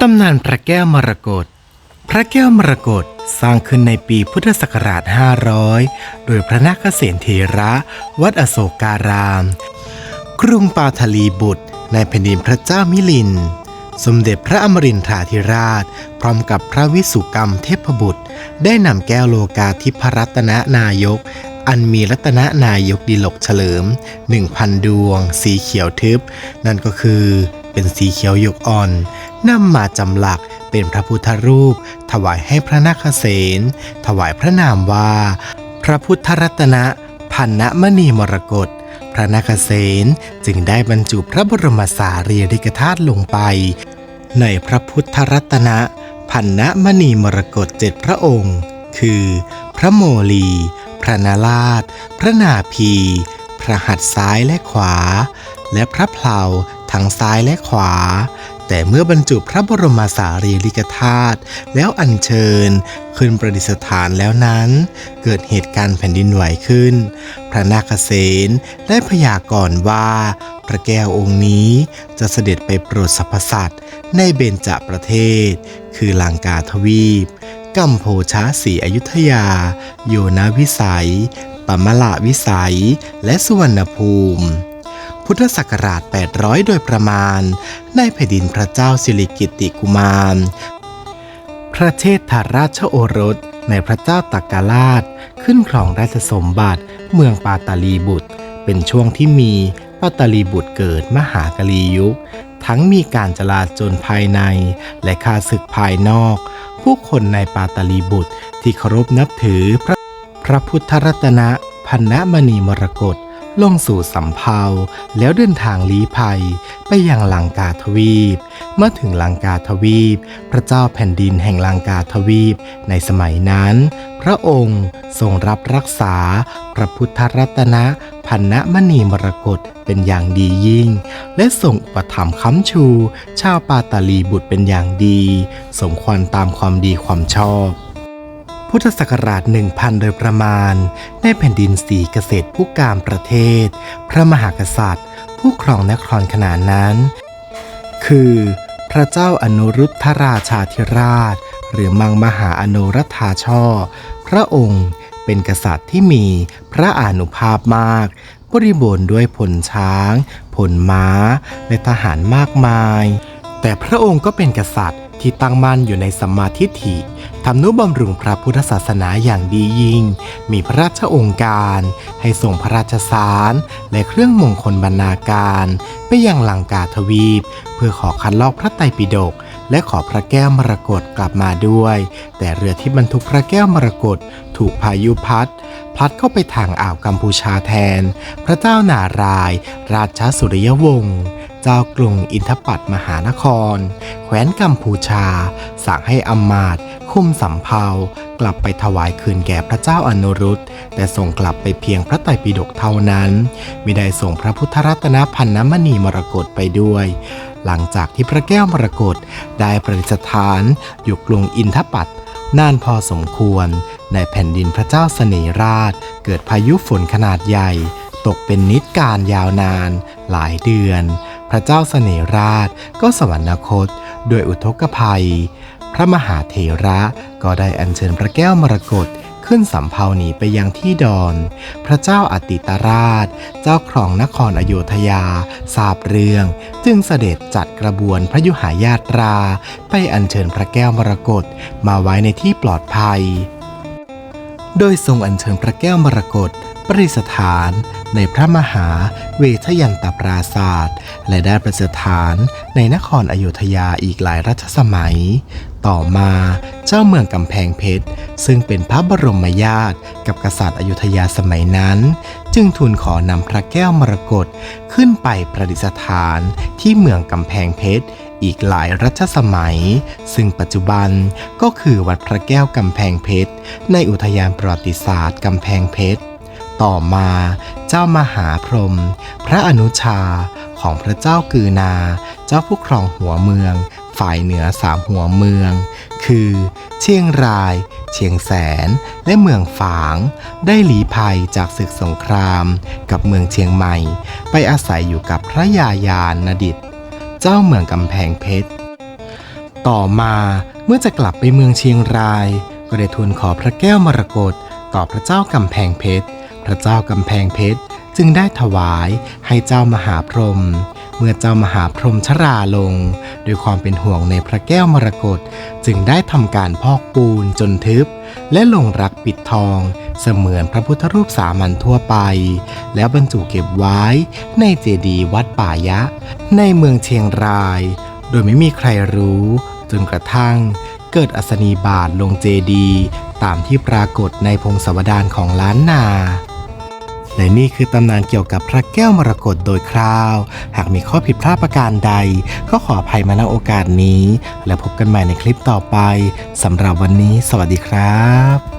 ตำนานพระแก้วมรกต พระแก้วมรกตสร้างขึ้นในปีพุทธศักราช 500 โดยพระนาคเษนเทระ วัดอโศการาม กรุงปาทลีบุตร ในแผ่นดินพระเจ้ามิลิน สมเด็จพระอมรินทราธิราช พร้อมกับพระวิสุกรรมเทพบุตร ได้นำแก้วโลกาธิพรัตนนายก อันมีรัตนนายกดีลกเฉลิม 1,000 ดวง สีเขียวทึบ นั่นก็คือ เป็นสีเขียวหยกอ่อนนำมาจำหลักเป็นพระพุทธรูป ถวายให้พระนาคเษนถวายพระนามว่า พระพุทธรัตนะพันนมณีมรกตพระนาคเษนจึงได้บรรจุพระบรมสารีริกธาตุลงไป ในพระพุทธรัตนะพันนมณีมรกตเจ็ดพระองค์ คือ พระโมลี พระนาราช พระนาภีพระหัตถ์ซ้ายและขวา และพระเพลา ทั้งซ้ายและขวา แต่เมื่อบรรจุพระบรมสารีริกธาตุแล้วอัญเชิญ ขึ้นประดิษฐานแล้วนั้น เกิดเหตุการณ์แผ่นดินไหวขึ้น พระนาคเษนได้พยากรณ์ว่า พระแก้วองค์นี้จะเสด็จไปโปรดสรรพสัตว์ในเบญจประเทศ คือลังกาทวีปกัมโพชาสีอยุธยา โยนาวิสัยปมละวิสัย และสุวรรณภูมิ พุทธศักราช 800 โดยประมาณ ในแผ่นดินพระเจ้าสิริกิติกุมาร พระเชษฐาราชโอรสในพระเจ้าตักการาช ขึ้นครองราชสมบัติเมืองปาตาลีบุตร เป็นช่วงที่มีปาตาลีบุตรเกิดมหากลียุค ทั้งมีการจลาจลภายในและข้าศึกภายนอก ผู้คนในปาตาลีบุตรที่เคารพนับถือพระพระพุทธรัตนะพันนมณีมรกต ลงสู่สำเภาแล้วเดินทางลี้ภัย ไปยังลังกาทวีป เมื่อถึงลังกาทวีป พระเจ้าแผ่นดินแห่งลังกาทวีป ในสมัยนั้น พระองค์ทรงรับรักษา พระพุทธรัตนะพันนมณีมรกตเป็นอย่างดียิ่ง และทรงอุปถัมภ์ค้ำชู ชาวปาตาลีบุตรเป็นอย่างดี สมควรตามความดีความชอบ พุทธศักราช 1000 โดยประมาณ ในแผ่นดินสีเกษตรผู้กามประเทศ พระมหากษัตริย์ ผู้ครองนครขนาดนั้น คือ พระเจ้าอนุรุทธราชาธิราช หรือมังมหาอนุรัฐาช่อ พระองค์เป็นกษัตริย์ที่มีพระอานุภาพมาก บริบูรณ์ด้วยผลช้าง ผลม้า และทหารมากมาย แต่พระองค์ก็เป็นกษัตริย์ ที่ตั้งมั่นอยู่ในสัมมาทิฏฐิทำนุบำรุงพระพุทธศาสนาอย่างดียิ่ง มีพระราชองค์การ ให้ส่งพระราชสาร และเครื่องมงคลบรรณาการ ไปยังลังกาทวีป เพื่อขอคัดลอกพระไตรปิฎกและขอพระแก้วมรกตกลับมาด้วย แต่เรือที่บรรทุกพระแก้วมรกตถูกพายุพัดพลัดเข้าไปทางอ่าวกัมพูชาแทน พระเจ้านาราย ราชสุริยวงศ์ เจ้ากรุงอินทปัตมหานครแคว้นกัมพูชา สั่งให้อำมาตย์คุมสำเภากลับไปถวายคืนแก่พระเจ้าอนุรุตแต่ส่งกลับไปเพียงพระไตรปิฎกเท่านั้นไม่ได้ส่งพระพุทธรัตนพันนมณีมรกตไปด้วย หลังจากที่พระแก้วมรกตได้ประดิษฐานอยู่กรุงอินทปัตนานพอสมควร ในแผ่นดินพระเจ้าเสน่ห์ราช เกิดพายุฝนขนาดใหญ่ ตกเป็นนิจการยาวนาน หลายเดือน พระเจ้าเสนราชก็สวรรคตด้วยอุทกภัย พระมหาเถระก็ได้อัญเชิญพระแก้วมรกตขึ้นสำเภาหนีไปยังที่ดอน พระเจ้าอติตราช เจ้าครองนครอโยธยา ทราบเรื่อง จึงเสด็จจัดกระบวนพระยุหายาตรา ไปอัญเชิญพระแก้วมรกตมาไว้ในที่ปลอดภัย โดยทรงอัญเชิญพระแก้วมรกตประดิษฐานในพระมหาเวทยันตปราศาสตร์ และได้ประดิษฐานในนครอโยธยาอีกหลายรัชสมัย ต่อมาเจ้าเมืองกำแพงเพชร ซึ่งเป็นพระบรมญาติกับกษัตริย์อยุธยาสมัยนั้น จึงทูลขอนำพระแก้วมรกตขึ้นไปประดิษฐานที่เมืองกำแพงเพชรอีกหลายรัชสมัย ซึ่งปัจจุบันก็คือวัดพระแก้วกำแพงเพชรในอุทยานประวัติศาสตร์กำแพงเพชรต่อมาเจ้ามหาพรหมพระอนุชาของพระเจ้ากือนา เจ้าผู้ครองหัวเมือง ฝ่ายเหนือสามหัวเมือง คือ เชียงราย เชียงแสน และเมืองฝาง ได้หลีภัยจากศึกสงคราม กับเมืองเชียงใหม่ ไปอาศัยอยู่กับพระยายานนดิต เจ้าเมืองกำแพงเพชร ต่อมาเมื่อจะกลับไปเมืองเชียงราย ก็ได้ทูลขอพระแก้วมรกตต่อพระเจ้ากำแพงเพชร พระเจ้ากำแพงเพชรจึงได้ถวายให้เจ้ามหาพรหม เมื่อเจ้ามหาพรหมชราลง ด้วยความเป็นห่วงในพระแก้วมรกตจึงได้ทำการพอกปูนจนทึบ และลงรักปิดทอง เสมือนพระพุทธรูปสามัญทั่วไป แล้วบรรจุเก็บไว้ในเจดีย์วัดป่ายะ ในเมืองเชียงราย โดยไม่มีใครรู้จนกระทั่งเกิดอัศนีบาทลงเจดีย์ตามที่ปรากฏในพงศาวดารของล้านนา และนี่คือตำนานเกี่ยวกับพระแก้วมรกตโดยคร่าว หากมีข้อผิดพลาดประการใด ก็ขออภัยมาณโอกาสนี้ และพบกันใหม่ในคลิปต่อไปสำหรับวันนี้ สวัสดีครับ